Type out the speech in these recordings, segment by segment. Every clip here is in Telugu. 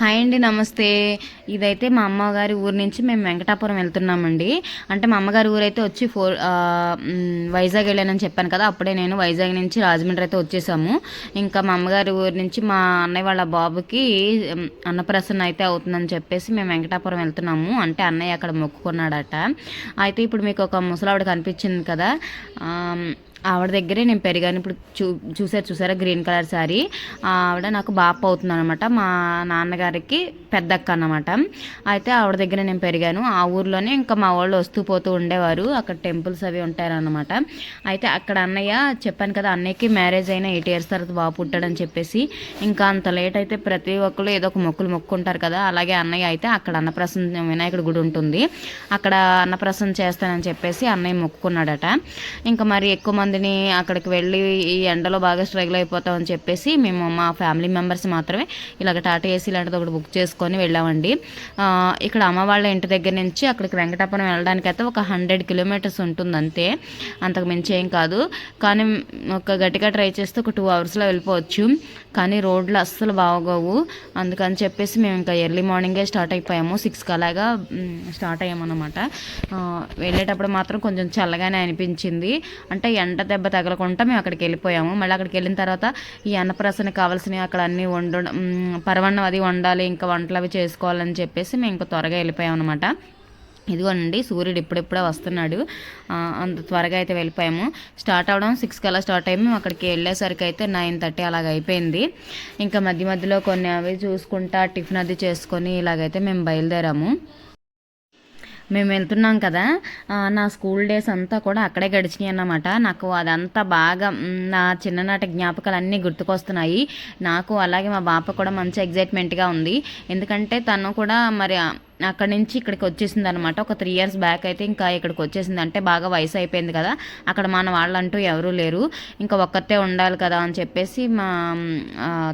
హాయ్ అండి నమస్తే. ఇదైతే మా అమ్మగారి ఊరు నుంచి మేము వెంకటాపురం వెళ్తున్నామండి. అంటే మా అమ్మగారి ఊరు అయితే వచ్చి ఫోర్ వైజాగ్ వెళ్ళానని చెప్పాను కదా అప్పుడే నేను వైజాగ్ నుంచి రాజమండ్రి అయితే వచ్చేసాము. ఇంకా మా అమ్మగారి ఊరు నుంచి మా అన్నయ్య వాళ్ళ బాబుకి అన్నప్రసన్న అయితే అవుతుందని చెప్పేసి మేము వెంకటాపురం వెళ్తున్నాము. అంటే అన్నయ్య అక్కడ మొక్కుకున్నాడట. అయితే ఇప్పుడు మీకు ఒక ముసలావిడ కనిపించింది కదా ఆవిడ దగ్గరే నేను పెరిగాను. ఇప్పుడు చూ చూసారు చూసారా? గ్రీన్ కలర్ శారీ ఆవిడ నాకు బాప అవుతుంది అనమాట మా నాన్నగారికి పెద్దక్క అనమాట అయితే ఆవిడ దగ్గర నేను పెరిగాను. ఆ ఊర్లోనే ఇంకా మా వాళ్ళు వస్తూ పోతూ ఉండేవారు. అక్కడ టెంపుల్స్ అవి ఉంటారనమాట అయితే అక్కడ అన్నయ్య చెప్పాను కదా అన్నయ్యకి మ్యారేజ్ అయిన ఎయిట్ ఇయర్స్ తర్వాత బాబు పుట్టాడని చెప్పేసి. ఇంకా అంత లేట్ అయితే ప్రతి ఒక్కరు ఏదో ఒక మొక్కులు మొక్కుంటారు కదా. అలాగే అన్నయ్య అయితే అక్కడ అన్నప్రసన్న వినాయకుడి గుడి ఉంటుంది. అక్కడ అన్నప్రసన్న చేస్తానని చెప్పేసి అన్నయ్య మొక్కుకున్నాడట. ఇంకా మరి ఎక్కువ మంది మందిని అక్కడికి వెళ్ళి ఈ ఎండలో బాగా స్ట్రగుల్ అయిపోతామని చెప్పేసి మేము మా ఫ్యామిలీ మెంబర్స్ మాత్రమే ఇలాగ టాటా ఏసీ లాంటిది ఒకటి బుక్ చేసుకొని వెళ్ళామండి. ఇక్కడ అమ్మ వాళ్ళ ఇంటి దగ్గర నుంచి అక్కడికి వెంకటాపురం వెళ్ళడానికి అయితే ఒక హండ్రెడ్ కిలోమీటర్స్ ఉంటుంది అంతే. అంతకు మించి ఏం కాదు. కానీ ఒక గట్టిగా ట్రై చేస్తే ఒక టూ అవర్స్లో వెళ్ళిపోవచ్చు. కానీ రోడ్లు అస్సలు బాగోవు. అందుకని చెప్పేసి మేము ఇంకా ఎర్లీ మార్నింగే స్టార్ట్ అయిపోయాము. సిక్స్కి అలాగా స్టార్ట్ అయ్యామన్నమాట. వెళ్ళేటప్పుడు మాత్రం కొంచెం చల్లగానే అనిపించింది. అంటే ఎండ దెబ్బ తగలకుండా మేము అక్కడికి వెళ్ళిపోయాము. మళ్ళీ అక్కడికి వెళ్ళిన తర్వాత ఈ అన్నప్రాసనకి కావాల్సినవి అక్కడ అన్నీ వండడం పరవన్నం అది వండాలి ఇంకా వంటలు అవి చేసుకోవాలని చెప్పేసి మేము ఇంకా త్వరగా వెళ్ళిపోయాం అనమాట ఇదిగోనండి సూర్యుడు ఇప్పుడిప్పుడే వస్తున్నాడు. అంత త్వరగా అయితే వెళ్ళిపోయాము. స్టార్ట్ అవడం సిక్స్కి అలా స్టార్ట్ అయ్యి మేము అక్కడికి వెళ్ళేసరికి అయితే నైన్ థర్టీ అలాగ అయిపోయింది. ఇంకా మధ్య మధ్యలో కొన్ని అవి చూసుకుంటా టిఫిన్ అది చేసుకొని ఇలాగైతే మేము బయలుదేరాము. మేము వెళ్తున్నాం కదా నా స్కూల్ డేస్ అంతా కూడా అక్కడే గడిచినాయి అన్నమాట. నాకు అదంతా బాగా నా చిన్ననాటి జ్ఞాపకాలు అన్నీ గుర్తుకొస్తున్నాయి. నాకు అలాగే మా బాప కూడా మంచి ఎగ్జైట్మెంట్గా ఉంది. ఎందుకంటే తను కూడా మరి అక్కడి నుంచి ఇక్కడికి వచ్చేసింది అనమాట ఒక త్రీ ఇయర్స్ బ్యాక్ అయితే ఇంకా ఇక్కడికి వచ్చేసింది అంటే బాగా వయసు అయిపోయింది కదా. అక్కడ మన వాళ్ళంటూ ఎవరూ లేరు. ఇంకా ఒక్కతే ఉండాలి కదా అని చెప్పేసి మా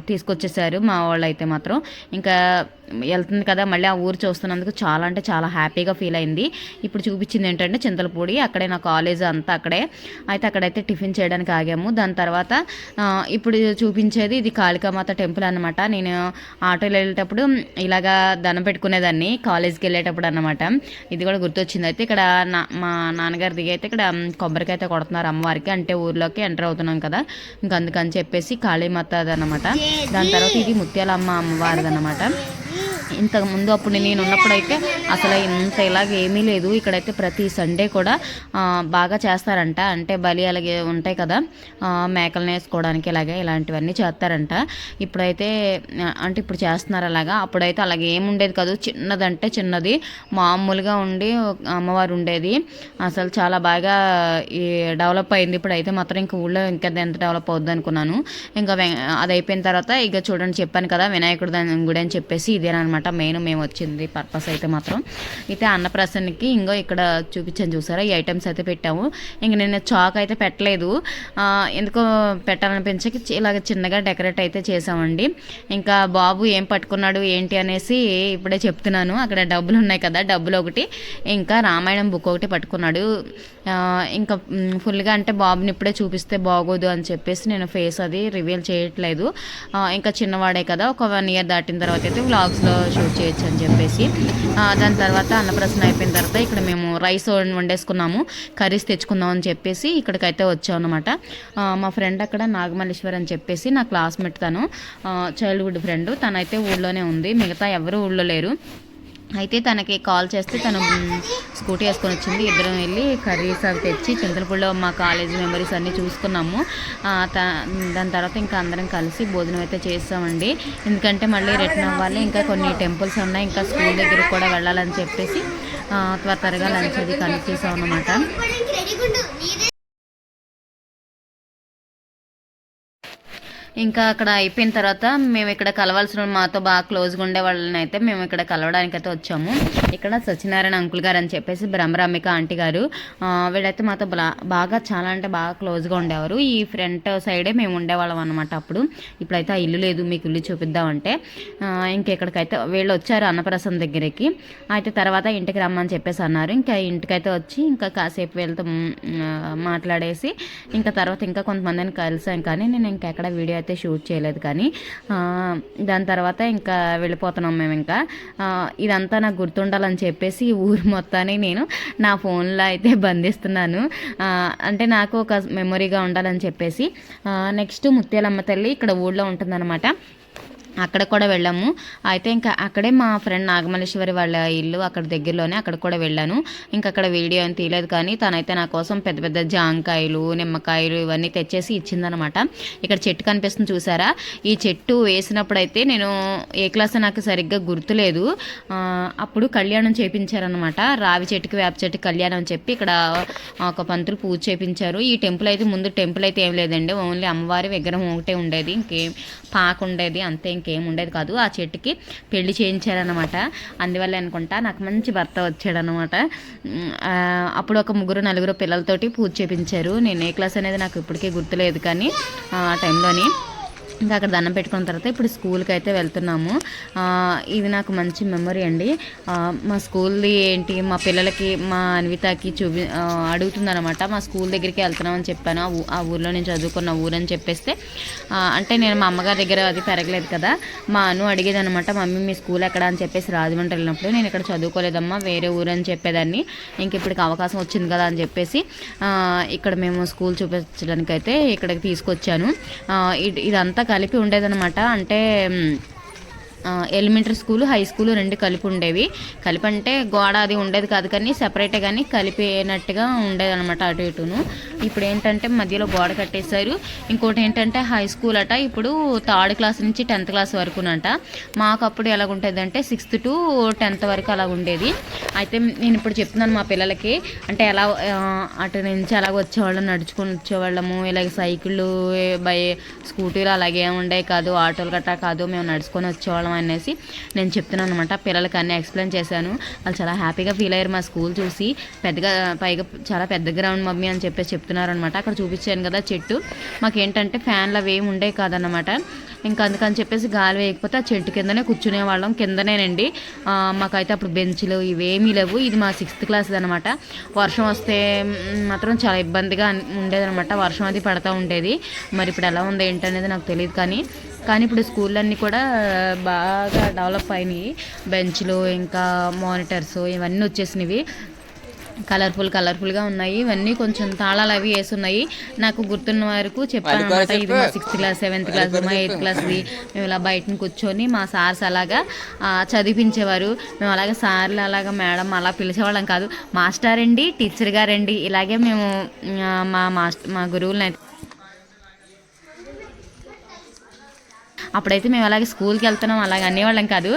తీసుకొచ్చేసారు మా వాళ్ళు అయితే మాత్రం. ఇంకా వెళ్తుంది కదా మళ్ళీ ఆ ఊరు చూస్తున్నందుకు చాలా అంటే చాలా హ్యాపీగా ఫీల్ అయింది. ఇప్పుడు చూపించింది ఏంటంటే చింతలపూడి అక్కడే నా కాలేజ్ అంతా అక్కడే. అయితే అక్కడైతే టిఫిన్ చేయడానికి ఆగాము. దాని తర్వాత ఇప్పుడు చూపించేది ఇది కాళికామాత టెంపుల్ అనమాట నేను ఆటోలో వెళ్ళేటప్పుడు ఇలాగా దండం పెట్టుకునేదాన్ని. కాలేజ్కి వెళ్ళేటప్పుడు అనమాట ఇది కూడా గుర్తొచ్చింది. అయితే ఇక్కడ నా మా నాన్నగారి దిగి అయితే ఇక్కడ కొబ్బరికాయ అయితే కొడుతున్నారు అమ్మవారికి. అంటే ఊర్లోకి ఎంటర్ అవుతున్నాం కదా. ఇంకా అందుకని చెప్పేసి కాళీమాత అనమాట దాని తర్వాత ఇది ముత్యాలమ్మ అమ్మవారిది అనమాట ఇంతకు ముందు అప్పుడు నేను ఉన్నప్పుడు అయితే అసలు ఇంత ఇలాగ ఏమీ లేదు. ఇక్కడైతే ప్రతి సండే కూడా బాగా చేస్తారంట. అంటే బలి అలాగే ఉంటాయి కదా మేకలను వేసుకోవడానికి ఇలాగే ఇలాంటివన్నీ చేస్తారంట. ఇప్పుడైతే అంటే ఇప్పుడు చేస్తున్నారు అలాగా. అప్పుడైతే అలాగే ఏముండేది కాదు. చిన్నదంటే చిన్నది. మామూలుగా ఉండి అమ్మవారు ఉండేది. అసలు చాలా బాగా ఈ డెవలప్ అయింది. ఇప్పుడు అయితే మాత్రం ఇంకా ఊళ్ళో ఇంకా ఎంత డెవలప్ అవుద్ది అనుకున్నాను. ఇంకా వె- అది అయిపోయిన తర్వాత ఇక చూడండి చెప్పాను కదా వినాయకుడు దాని గుడి అని చెప్పేసి ఇదేనమాట మెయిన్ మేము వచ్చింది పర్పస్ అయితే మాత్రం. అయితే అన్నప్రసన్నకి ఇంకో ఇక్కడ చూపించాను చూసారా? ఈ ఐటమ్స్ అయితే పెట్టాము. ఇంక నేను చాక్ అయితే పెట్టలేదు. ఎందుకో పెట్టాలనిపించక ఇలాగ చిన్నగా డెకరేట్ అయితే చేసామండి ఇంకా బాబు ఏం పట్టుకున్నాడు ఏంటి అనేసి ఇప్పుడే చెప్తున్నాను. అక్కడ డబ్బులు ఉన్నాయి కదా డబ్బులు ఒకటి. ఇంకా రామాయణం బుక్ ఒకటి పట్టుకున్నాడు. ఇంకా ఫుల్గా అంటే బాబుని ఇప్పుడే చూపిస్తే బాగోదు అని చెప్పేసి నేను ఫేస్ అది రివీల్ చేయట్లేదు. ఇంకా చిన్నవాడే కదా ఒక వన్ ఇయర్ దాటిన తర్వాత అయితే వ్లాగ్స్లో షూట్ చేయొచ్చు అని చెప్పేసి. దాని తర్వాత అన్నప్రసన్న అయిపోయిన తర్వాత ఇక్కడ మేము రైస్ వండేసుకున్నాము. కర్రీస్ తెచ్చుకుందాం అని చెప్పేసి ఇక్కడికైతే వచ్చాం అనమాట మా ఫ్రెండ్ అక్కడ నాగమల్లేశ్వర్ అని చెప్పేసి నా క్లాస్మేట్ తను. చైల్డ్హుడ్ ఫ్రెండ్ తనైతే ఊళ్ళోనే ఉంది. మిగతా ఎవరు ఊళ్ళో లేరు. అయితే తనకి కాల్ చేస్తే తను స్కూటీ వేసుకొని వచ్చింది. ఇద్దరం వెళ్ళి కర్రీస్ అవి తెచ్చి చింతలపూడిలో మా కాలేజ్ మెమరీస్ అన్నీ చూసుకున్నాము. దాని తర్వాత ఇంకా అందరం కలిసి భోజనం అయితే చేస్తామండి ఎందుకంటే మళ్ళీ రిటర్న్ అవ్వాలి ఇంకా కొన్ని టెంపుల్స్ ఉన్నాయి ఇంకా స్కూల్ దగ్గర కూడా వెళ్ళాలని చెప్పేసి త్వర త్వరగా లంచ్ అది కనెక్ట్ చేసాం అనమాట ఇంకా అక్కడ అయిపోయిన తర్వాత మేము ఇక్కడ కలవాల్సిన మాతో బాగా క్లోజ్గా ఉండే వాళ్ళని అయితే మేము ఇక్కడ కలవడానికి అయితే వచ్చాము. ఇక్కడ సత్యనారాయణ అంకుల్ గారు అని చెప్పేసి బ్రహ్మరామిక ఆంటీ గారు వీళ్ళైతే మాతో బాగా చాలా అంటే బాగా క్లోజ్గా ఉండేవారు. ఈ ఫ్రంట్ సైడే మేము ఉండేవాళ్ళం అనమాట అప్పుడు. ఇప్పుడైతే ఆ ఇల్లు లేదు మీకు ఇల్లు చూపిద్దామంటే. ఇంకెక్కడికైతే వీళ్ళు వచ్చారు అన్నప్రసం దగ్గరికి. అయితే తర్వాత ఇంటికి రమ్మని చెప్పేసి అన్నారు. ఇంకా ఇంటికైతే వచ్చి ఇంకా కాసేపు వీళ్ళతో మాట్లాడేసి ఇంకా తర్వాత ఇంకా కొంతమందిని కలిసాం కానీ నేను ఇంకెక్కడ వీడియో అయితే అయితే షూట్ చేయలేదు కానీ దాని తర్వాత ఇంకా వెళ్ళిపోతున్నాం మేము ఇంకా. ఇదంతా నాకు గుర్తుండాలని చెప్పేసి ఊరు మొత్తాన్ని నేను నా ఫోన్లో అయితే బంధిస్తున్నాను. అంటే నాకు ఒక మెమొరీగా ఉండాలని చెప్పేసి నెక్స్ట్ ముత్యాలమ్మ తల్లి ఇక్కడ ఊళ్ళో ఉంటుందన్నమాట. అక్కడ కూడా వెళ్ళాము. అయితే ఇంకా అక్కడే మా ఫ్రెండ్ నాగమల్లేశ్వరి వాళ్ళ ఇల్లు అక్కడ దగ్గరలోనే అక్కడ కూడా వెళ్ళాను. ఇంకా అక్కడ వీడియో ఏం తీయలేదు కానీ తనైతే నా కోసం పెద్ద పెద్ద జాంకాయలు నిమ్మకాయలు ఇవన్నీ తెచ్చేసి ఇచ్చిందనమాట. ఇక్కడ చెట్టు కనిపిస్తుంది చూసారా? ఈ చెట్టు వేసినప్పుడు అయితే నేను ఏ క్లాస్ నాకు సరిగ్గా గుర్తులేదు. అప్పుడు కళ్యాణం చేపించారనమాట. రావి చెట్టుకి వేప చెట్టు కళ్యాణం చెప్పి ఇక్కడ ఒక పంతులు పూజ చేపించారు. ఈ టెంపుల్ అయితే ముందు టెంపుల్ అయితే ఏం లేదండి. ఓన్లీ అమ్మవారి విగ్రహం ఒకటే ఉండేది. ఇంకేం పాక ఉండేది. అంతే ఇంకేం ఉండేది కాదు. ఆ చెట్టుకి పెళ్ళి చేయించారనమాట అందువల్ల అనుకుంటా నాకు మంచి భర్త వచ్చాడనమాట అప్పుడు ఒక ముగ్గురు నలుగురు పిల్లలతోటి పూజ చేపించారు. నేను ఏ క్లాస్ అనేది నాకు ఇప్పటికీ గుర్తులేదు కానీ ఆ టైంలోని. ఇంకా అక్కడ దండం పెట్టుకున్న తర్వాత ఇప్పుడు స్కూల్కి అయితే వెళ్తున్నాము. ఇది నాకు మంచి మెమొరీ అండి. మా స్కూల్ది ఏంటి మా పిల్లలకి మా అన్వితకి చూపి అడుగుతుందనమాట మా స్కూల్ దగ్గరికి వెళ్తున్నామని చెప్పాను. ఆ ఊర్లో నేను చదువుకున్న ఊరని చెప్పేస్తే అంటే నేను మా అమ్మగారి దగ్గర అది పెరగలేదు కదా. మా అను అడిగేది అనమాట మమ్మీ మీ స్కూల్ ఎక్కడ? అని చెప్పేసి రాజమండ్రి వెళ్ళినప్పుడు నేను ఇక్కడ చదువుకోలేదమ్మా వేరే ఊరు అని చెప్పేదాన్ని. ఇంక ఇప్పటికి అవకాశం వచ్చింది కదా అని చెప్పేసి ఇక్కడ మేము స్కూల్ చూపించడానికి అయితే ఇక్కడికి తీసుకొచ్చాను. ఇదంతా కలిపి ఉండేదనమాట అంటే ఎలిమెంటరీ స్కూల్ హై స్కూల్ రెండు కలిపి ఉండేవి కలిపి అంటే గోడ అది ఉండేది కాదు కానీ సెపరేటే కానీ కలిపినట్టుగా ఉండేది అనమాట అటు ఇటును. ఇప్పుడు ఏంటంటే మధ్యలో గోడ కట్టేశారు. ఇంకోటి ఏంటంటే హై స్కూల్ అట ఇప్పుడు థర్డ్ క్లాస్ నుంచి టెన్త్ క్లాస్ వరకునంట. మాకు అప్పుడు ఎలాగ ఉంటుంది అంటే సిక్స్త్ టు టెన్త్ వరకు అలా ఉండేది. అయితే నేను ఇప్పుడు చెప్తున్నాను మా పిల్లలకి అంటే ఎలా అటు నుంచి అలాగ వచ్చేవాళ్ళం నడుచుకొని వచ్చేవాళ్ళము ఇలాగ సైకిళ్ళు బై స్కూటీలు అలాగే ఉండే కాదు ఆటోలు గట్రా కాదు మేము నడుచుకొని వచ్చేవాళ్ళం అనేసి నేను చెప్తున్నాను అనమాట పిల్లలకి అన్నీ ఎక్స్ప్లెయిన్ చేశాను. వాళ్ళు చాలా హ్యాపీగా ఫీల్ అయ్యారు మా స్కూల్ చూసి. పెద్దగా పైగా చాలా పెద్ద గ్రౌండ్ మమ్మీ అని చెప్పేసి చెప్తున్నారు అనమాట అక్కడ చూపించాను కదా చెట్టు. మాకేంటంటే ఫ్యాన్లు అవి ఏమి ఉండే కాదనమాట ఇంకా అందుకని చెప్పేసి గాలి వేయకపోతే ఆ చెట్టు కిందనే కూర్చునే వాళ్ళం. కిందనేనండి. మాకైతే అప్పుడు బెంచ్లు ఇవేమీ లేవు. ఇది మా సిక్స్త్ క్లాస్ అనమాట వర్షం వస్తే మాత్రం చాలా ఇబ్బందిగా ఉండేదనమాట వర్షం అది పడతా ఉండేది. మరి ఇప్పుడు ఎలా ఉంది ఏంటనేది నాకు తెలియదు కానీ కానీ ఇప్పుడు స్కూళ్ళన్నీ కూడా బాగా డెవలప్ అయినాయి. బెంచ్లు ఇంకా మానిటర్స్ ఇవన్నీ వచ్చేసినవి. కలర్ఫుల్ కలర్ఫుల్గా ఉన్నాయి. ఇవన్నీ కొంచెం తాళాలు అవి వేసి ఉన్నాయి నాకు గుర్తున్న వరకు చెప్పాను అనమాట ఇది మా సిక్స్త్ క్లాస్ సెవెంత్ క్లాస్ మా ఎయిత్ క్లాస్ది మేము ఇలా బయటను కూర్చొని మా సార్స్ అలాగా చదివించేవారు. మేము అలాగే సార్లు అలాగా మేడం అలా పిలిచేవాళ్ళం కాదు. మాస్టర్ అండి టీచర్ గారండి. ఇలాగే మేము మా మాస్టర్ మా గురువులను అయితే అప్పుడైతే మేము అలాగే స్కూల్కి వెళ్తున్నాం అలాగే అనేవాళ్ళం కాదు.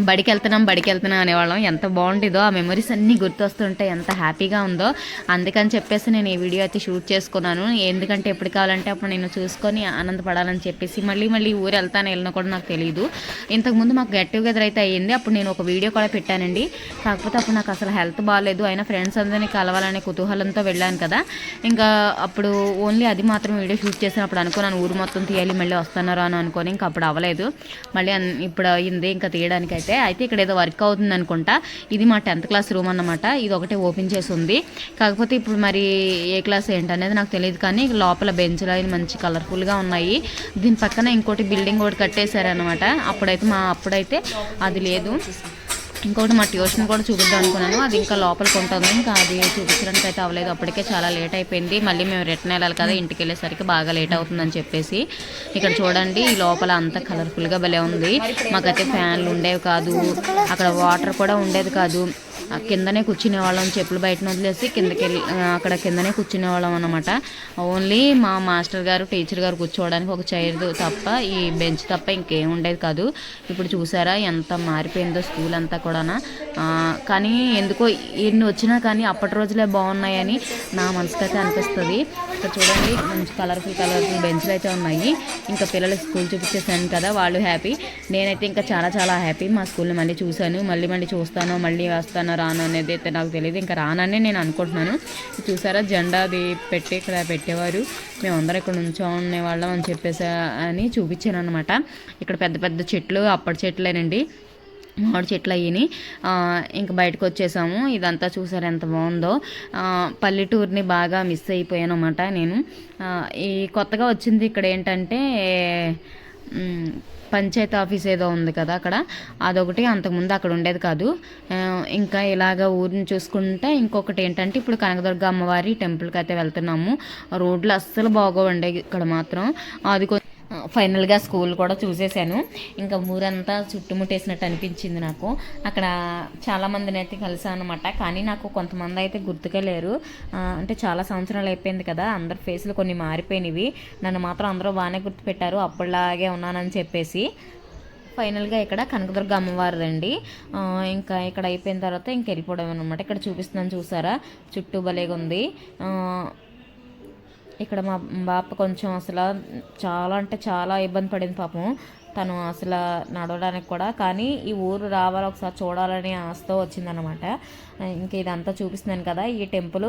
బడికి వెళ్తున్నాం బడికి వెళ్తున్నాం అనేవాళ్ళం. ఎంత బాగుండేదో ఆ మెమరీస్ అన్నీ గుర్తొస్తుంటే ఎంత హ్యాపీగా ఉందో. అందుకని చెప్పేసి నేను ఈ వీడియో అయితే షూట్ చేసుకున్నాను. ఎందుకంటే ఎప్పుడు కావాలంటే అప్పుడు నేను చూసుకొని ఆనందపడాలని చెప్పేసి మళ్ళీ మళ్ళీ ఊరు వెళ్తాను వెళ్ళినా కూడా నాకు తెలియదు ఇంతకుముందు మాకు గెట్ టుగెదర్ అయితే అయ్యింది. అప్పుడు నేను ఒక వీడియో కూడా పెట్టానండి. కాకపోతే అప్పుడు నాకు అసలు హెల్త్ బాగాలేదు అయినా ఫ్రెండ్స్ అందరినీ కలవాలనే కుతూహలంతో వెళ్ళాను కదా. ఇంకా అప్పుడు ఓన్లీ అది మాత్రం వీడియో షూట్ చేసినప్పుడు అనుకున్నాను ఊరు మొత్తం తీయాలి మళ్ళీ వస్తున్నారు అని అనుకొని. ఇంకా అప్పుడు అవ్వలేదు. మళ్ళీ అన్- ఇప్పుడు అయింది ఇంకా తీయడానికి అయితే అయితే ఇక్కడ ఏదో వర్క్ అవుతుంది అనుకుంటా. ఇది మా టెన్త్ క్లాస్ రూమ్ అన్నమాట. ఇది ఒకటే ఓపెన్ చేసి ఉంది. కాకపోతే ఇప్పుడు మరి ఏ క్లాస్ ఏంటనేది నాకు తెలియదు కానీ లోపల బెంచ్లు అవి మంచి కలర్ఫుల్గా ఉన్నాయి. దీని పక్కన ఇంకోటి బిల్డింగ్ ఒకటి కట్టేశారనమాట అప్పుడైతే మా అప్పుడైతే అది లేదు. ఇంకొకటి మా ట్యూషన్ కూడా చూపిద్దాం అనుకున్నాను. అది ఇంకా లోపలికి ఉంటుంది ఇంకా అది చూపించడానికి అయితే అవ్వలేదు. అప్పటికే చాలా లేట్ అయిపోయింది. మళ్ళీ మేము రిటర్న్ వెళ్ళాలి కదా ఇంటికి వెళ్ళేసరికి బాగా లేట్ అవుతుందని చెప్పేసి. ఇక్కడ చూడండి ఈ లోపల అంతా కలర్ఫుల్గా భలే ఉంది. మాకైతే ఫ్యాన్లు ఉండేవి కాదు. అక్కడ వాటర్ కూడా ఉండేది కాదు. కిందనే కూర్చునే వాళ్ళం చెప్పులు బయట వదిలేసి కిందకి వెళ్ళి అక్కడ కిందనే కూర్చునే వాళ్ళం అనమాట ఓన్లీ మా మాస్టర్ గారు టీచర్ గారు కూర్చోవడానికి ఒక చైర్ తప్ప ఈ బెంచ్ తప్ప ఇంకేం ఉండేది కాదు. ఇప్పుడు చూసారా ఎంత మారిపోయిందో స్కూల్ అంతా కూడా కానీ ఎందుకో ఎన్ని వచ్చినా కానీ అప్పటి రోజులే బాగున్నాయని నా మనసుకైతే అనిపిస్తుంది. ఇక్కడ చూడండి. మంచి కలర్ఫుల్ కలర్ఫుల్ బెంచ్లు అయితే ఉన్నాయి. ఇంకా పిల్లలు స్కూల్ చూపించేసాను కదా వాళ్ళు హ్యాపీ నేనైతే ఇంకా చాలా చాలా హ్యాపీ మా స్కూల్ని మళ్ళీ చూశాను. మళ్ళీ మళ్ళీ చూస్తాను మళ్ళీ వస్తాను రాను అనేది అయితే నాకు తెలియదు ఇంకా రానని నేను అనుకుంటున్నాను. చూసారా జెండా అది పెట్టి ఇక్కడ పెట్టేవారు. మేమందరం ఇక్కడ నుంచో ఉండేవాళ్ళం అని చెప్పేసి అని చూపించాను అనమాట ఇక్కడ పెద్ద పెద్ద చెట్లు అప్పటి చెట్లేనండి. మామిడి చెట్లు అయ్యి ఇంక బయటకు వచ్చేసాము. ఇదంతా చూసారు ఎంత బాగుందో. పల్లెటూరుని బాగా మిస్ అయిపోయాను అనమాట నేను ఈ కొత్తగా వచ్చింది ఇక్కడ ఏంటంటే పంచాయతీ ఆఫీస్ ఏదో ఉంది కదా అక్కడ. అదొకటి అంతకుముందు అక్కడ ఉండేది కాదు. ఇంకా ఇలాగ ఊరిని చూసుకుంటే ఇంకొకటి ఏంటంటే ఇప్పుడు కనకదుర్గ అమ్మవారి టెంపుల్కి అయితే వెళ్తున్నాము. రోడ్లు అస్సలు బాగోవండి ఇక్కడ మాత్రం. అది కొంచెం ఫైనల్గా స్కూల్ కూడా చూసేసాను ఇంకా ఊరంతా చుట్టుముట్టేసినట్టు అనిపించింది నాకు. అక్కడ చాలామందిని అయితే కలిసాను అనమాట కానీ నాకు కొంతమంది అయితే గుర్తుకే లేరు అంటే చాలా సంవత్సరాలు అయిపోయింది కదా అందరి ఫేస్లు కొన్ని మారిపోయినవి. నన్ను మాత్రం అందరూ బాగానే గుర్తుపెట్టారు. అప్పటిలాగే ఉన్నానని చెప్పేసి. ఫైనల్గా ఇక్కడ కనకదుర్గ అమ్మవారిదండి ఇంకా ఇక్కడ అయిపోయిన తర్వాత ఇంక వెళ్ళిపోవడం అనమాట ఇక్కడ చూపిస్తున్నాను చూసారా? చుట్టూ భలేగా ఉంది ఇక్కడ మా బాప కొంచెం అసలు చాలా అంటే చాలా ఇబ్బంది పడింది పాపం. తను అసలు నడవడానికి కూడా. కానీ ఈ ఊరు రావాలి ఒకసారి చూడాలని ఆశతో వచ్చిందనమాట ఇంకా ఇదంతా చూపిస్తున్నాను కదా. ఈ టెంపుల్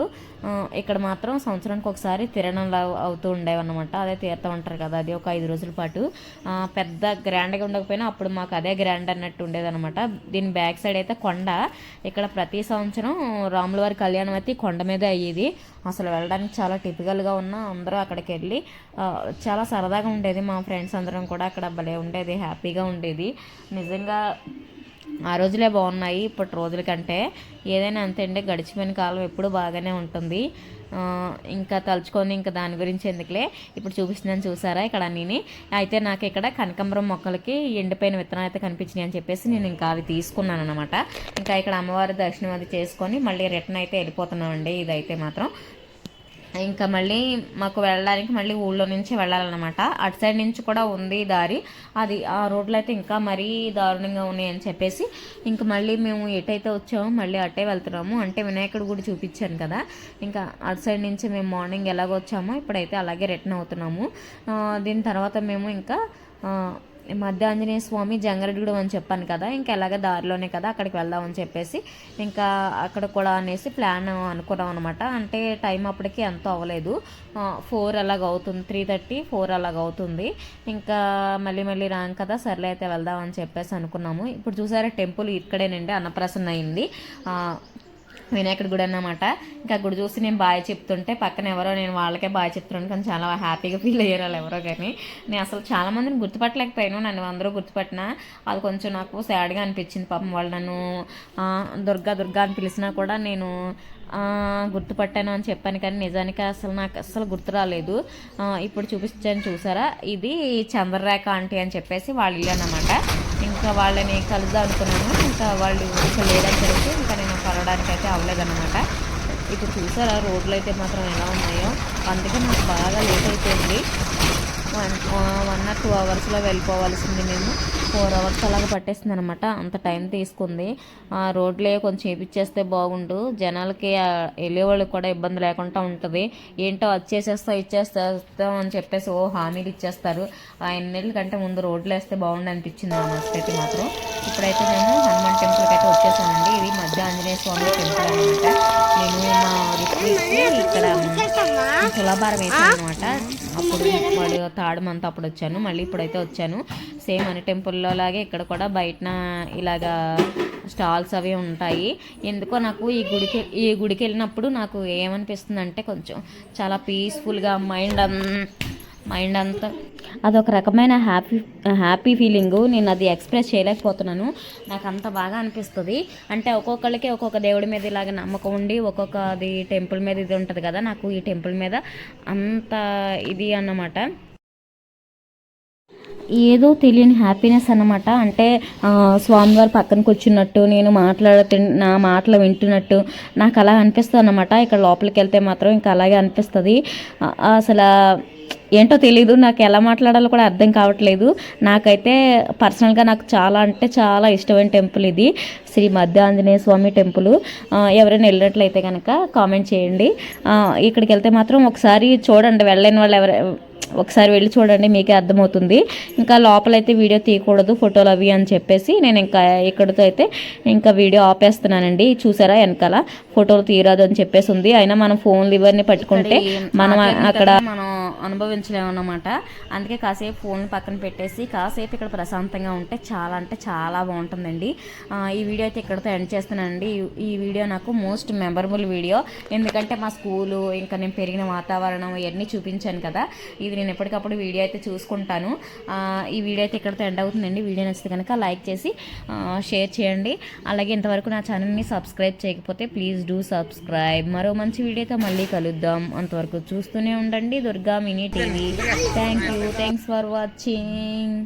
ఇక్కడ మాత్రం సంవత్సరానికి ఒకసారి తిరణం అవుతూ ఉండేవన్నమాట. అదే తీర్థం అంటారు కదా అది ఒక ఐదు రోజుల పాటు. పెద్ద గ్రాండ్గా ఉండకపోయినా అప్పుడు మాకు అదే గ్రాండ్ అన్నట్టు ఉండేదన్నమాట. దీని బ్యాక్ సైడ్ అయితే కొండ. ఇక్కడ ప్రతి సంవత్సరం రాములవారి కళ్యాణం అయితే కొండ మీదే అయ్యేది. అసలు వెళ్ళడానికి చాలా టిపికల్గా ఉన్న అందరూ అక్కడికి వెళ్ళి చాలా సరదాగా ఉండేది. మా ఫ్రెండ్స్ అందరం కూడా అక్కడ భలే ఉండేది హ్యాపీగా ఉండేది. నిజంగా ఆ రోజులే బాగున్నాయి. ఇప్పటి రోజుల కంటే ఏదైనా అంతే అండి. గడిచిపోయిన కాలం ఎప్పుడు బాగానే ఉంటుంది. ఇంకా తలుచుకొని ఇంకా దాని గురించి ఎందుకులే? ఇప్పుడు చూపిస్తున్నాను చూసారా ఇక్కడ అన్నీ అయితే నాకు ఇక్కడ కనకాంబరం మొక్కలకి ఎండిపోయిన విత్తనాలు అయితే కనిపించినాయి అని చెప్పేసి నేను ఇంకా అవి తీసుకున్నాను అనమాట ఇంకా ఇక్కడ అమ్మవారి దర్శనం అది చేసుకొని మళ్ళీ రిటర్న్ అయితే వెళ్ళిపోతున్నామండి. ఇదైతే మాత్రం ఇంకా మళ్ళీ మాకు వెళ్ళడానికి మళ్ళీ ఊళ్ళో నుంచి వెళ్ళాలన్నమాట. అటు సైడ్ నుంచి కూడా ఉంది దారి. అది ఆ రోడ్లు అయితే ఇంకా మరీ దారుణంగా ఉన్నాయి అని చెప్పేసి ఇంకా మళ్ళీ మేము ఎటైతే వచ్చామో మళ్ళీ అటే వెళ్తున్నాము. అంటే వినాయకుడు గుడి చూపించాను కదా. ఇంకా అటు సైడ్ నుంచి మేము మార్నింగ్ ఎలాగ వచ్చామో ఇప్పుడైతే అలాగే రిటర్న్ అవుతున్నాము. దీని తర్వాత మేము ఇంకా మధ్య ఆంజనేయ స్వామి జంగారెడ్డిగూడెం అని చెప్పాను కదా ఇంకా ఎలాగ దారిలోనే కదా అక్కడికి వెళ్దామని చెప్పేసి ఇంకా అక్కడ కూడా అనేసి ప్లాన్ అనుకున్నాం అనమాట అంటే టైం అప్పటికి ఎంతో అవ్వలేదు. ఫోర్ అలాగ అవుతుంది త్రీ థర్టీ ఫోర్ అలాగ అవుతుంది. ఇంకా మళ్ళీ మళ్ళీ రాం కదా సర్లే అయితే వెళ్దామని చెప్పేసి అనుకున్నాము. ఇప్పుడు చూసారా టెంపుల్ ఇక్కడేనండి అన్నప్రసన్న అయింది వినాయకుడి గుడి అన్నమాట. ఇంకా గుడి చూసి నేను బాగా చెప్తుంటే పక్కన ఎవరో నేను వాళ్ళకే బాగా చెప్తున్నాను కానీ చాలా హ్యాపీగా ఫీల్ అయ్యారు వాళ్ళు ఎవరో కానీ. నేను అసలు చాలా మందిని గుర్తుపట్టలేకపోయాను. నన్ను అందరూ గుర్తుపట్టినా అది కొంచెం నాకు సాడ్గా అనిపించింది. పాపం వాళ్ళు నన్ను దుర్గా దుర్గా అని పిలిచినా కూడా నేను గుర్తుపట్టాను అని చెప్పాను కానీ నిజానికి అసలు నాకు అసలు గుర్తు రాలేదు. ఇప్పుడు చూపించాను చూసారా? ఇది చంద్రరేఖ ఆంటీ అని చెప్పేసి వాళ్ళ ఇల్లు అనమాట ఇంకా వాళ్ళని కలుద్దాం అనుకున్నాను. ఇంకా వాళ్ళు ఇంకా లేదని తెలిసి ఇంకా నేను కలవడానికి అయితే అవ్వలేదన్నమాట. ఇప్పుడు చూసారా రోడ్లు అయితే మాత్రం ఎలా ఉన్నాయో. అందుకే నాకు బాగా లేట్ అయిపోయింది. వన్ వన్ ఆర్ టూ అవర్స్లో వెళ్ళిపోవాల్సింది మేము. ఫోర్ అవర్స్ అలాగ పట్టేసింది అనమాట అంత టైం తీసుకుంది. ఆ రోడ్లే కొంచెం వేపించేస్తే బాగుండు. జనాలకి వెళ్ళేవాళ్ళకి కూడా ఇబ్బంది లేకుండా ఉంటుంది. ఏంటో వచ్చేసేస్తా ఇచ్చేస్తాం అని చెప్పేసి ఓ హామీలు ఇచ్చేస్తారు. ఆ ఎన్నేళ్ళ కంటే ముందు రోడ్లు వేస్తే బాగుండు అనిపించింది అయితే మాత్రం. ఇప్పుడైతే మేము హనుమాన్ టెంపుల్కి అయితే వచ్చేసామండి. ఇది మధ్య ఆంజనేయ స్వామి టెంపుల్ అనమాట. నేను మా ఇక్కడ తులాభారం వేసాను అనమాట అప్పుడు వాడు థర్డ్ మంత్ అప్పుడు వచ్చాను. మళ్ళీ ఇప్పుడైతే వచ్చాను. సేమ్ అని టెంపుల్లో లాగే ఇక్కడ కూడా బయటన ఇలాగా స్టాల్స్ అవి ఉంటాయి. ఎందుకో నాకు ఈ గుడికి ఈ గుడికి వెళ్ళినప్పుడు నాకు ఏమనిపిస్తుంది అంటే కొంచెం చాలా పీస్ఫుల్గా మైండ్ అన్ మైండ్ అంతా అదొక రకమైన హ్యాపీ హ్యాపీ ఫీలింగ్. నేను అది ఎక్స్ప్రెస్ చేయలేకపోతున్నాను. నాకు అంత బాగా అనిపిస్తుంది. అంటే ఒక్కొక్కరికి ఒక్కొక్క దేవుడి మీద ఇలాగ నమ్మకం ఉండి ఒక్కొక్కది టెంపుల్ మీద ఇది ఉంటుంది కదా నాకు ఈ టెంపుల్ మీద అంత ఇది అన్నమాట. ఏదో తెలియని హ్యాపీనెస్ అన్నమాట. అంటే ఆ, స్వామివారి పక్కన కూర్చున్నట్టు నేను మాట్లాడుతు నా మాటలు వింటున్నట్టు నాకు అలా అనిపిస్తుంది అనమాట ఇక్కడ లోపలికి వెళ్తే మాత్రం ఇంకా అలాగే అనిపిస్తుంది. అసలు ఏంటో తెలీదు. నాకు ఎలా మాట్లాడాలో కూడా అర్థం కావట్లేదు. నాకైతే పర్సనల్గా నాకు చాలా అంటే చాలా ఇష్టమైన టెంపుల్ ఇది. శ్రీ మధ్య ఆంజనేయ స్వామి టెంపుల్. ఎవరైనా వెళ్ళినట్లయితే కనుక కామెంట్ చేయండి. ఇక్కడికి వెళ్తే మాత్రం ఒకసారి చూడండి. వెళ్ళలేని వాళ్ళు ఎవరు ఒకసారి వెళ్ళి చూడండి మీకే అర్థమవుతుంది. ఇంకా లోపలైతే వీడియో తీయకూడదు ఫోటోలు అవి అని చెప్పేసి నేను ఇంకా ఇక్కడితో అయితే ఇంకా వీడియో ఆపేస్తున్నానండి. చూసారా వెనకాల? ఫోటోలు తీయరాదు అని చెప్పేసి ఉంది. అయినా మనం ఫోన్లు ఇవన్నీ పట్టుకుంటే మనం అక్కడ మనం అనుభవించలేము అన్నమాట. అందుకే కాసేపు ఫోన్ పక్కన పెట్టేసి కాసేపు ఇక్కడ ప్రశాంతంగా ఉంటే చాలా అంటే చాలా బాగుంటుందండి. ఈ వీడియో అయితే ఇక్కడితో ఎండ్ చేస్తున్నానండి. ఈ- ఈ వీడియో నాకు మోస్ట్ మెమరబుల్ వీడియో. ఎందుకంటే మా స్కూలు ఇంకా నేను పెరిగిన వాతావరణం ఇవన్నీ చూపించాను కదా. ఇది నేను ఎప్పటికప్పుడు వీడియో అయితే చూసుకుంటాను. ఈ వీడియో అయితే ఇక్కడితో ఎండ్ అవుతుందండి. వీడియో నచ్చితే కనుక లైక్ చేసి షేర్ చేయండి. అలాగే ఇంతవరకు నా ఛానల్ని సబ్స్క్రైబ్ చేయకపోతే ప్లీజ్ డూ సబ్స్క్రైబ్. మరో మంచి వీడియోతో మళ్ళీ కలుద్దాం. అంతవరకు చూస్తూనే ఉండండి. Durga mini TV. Thank you thanks for watching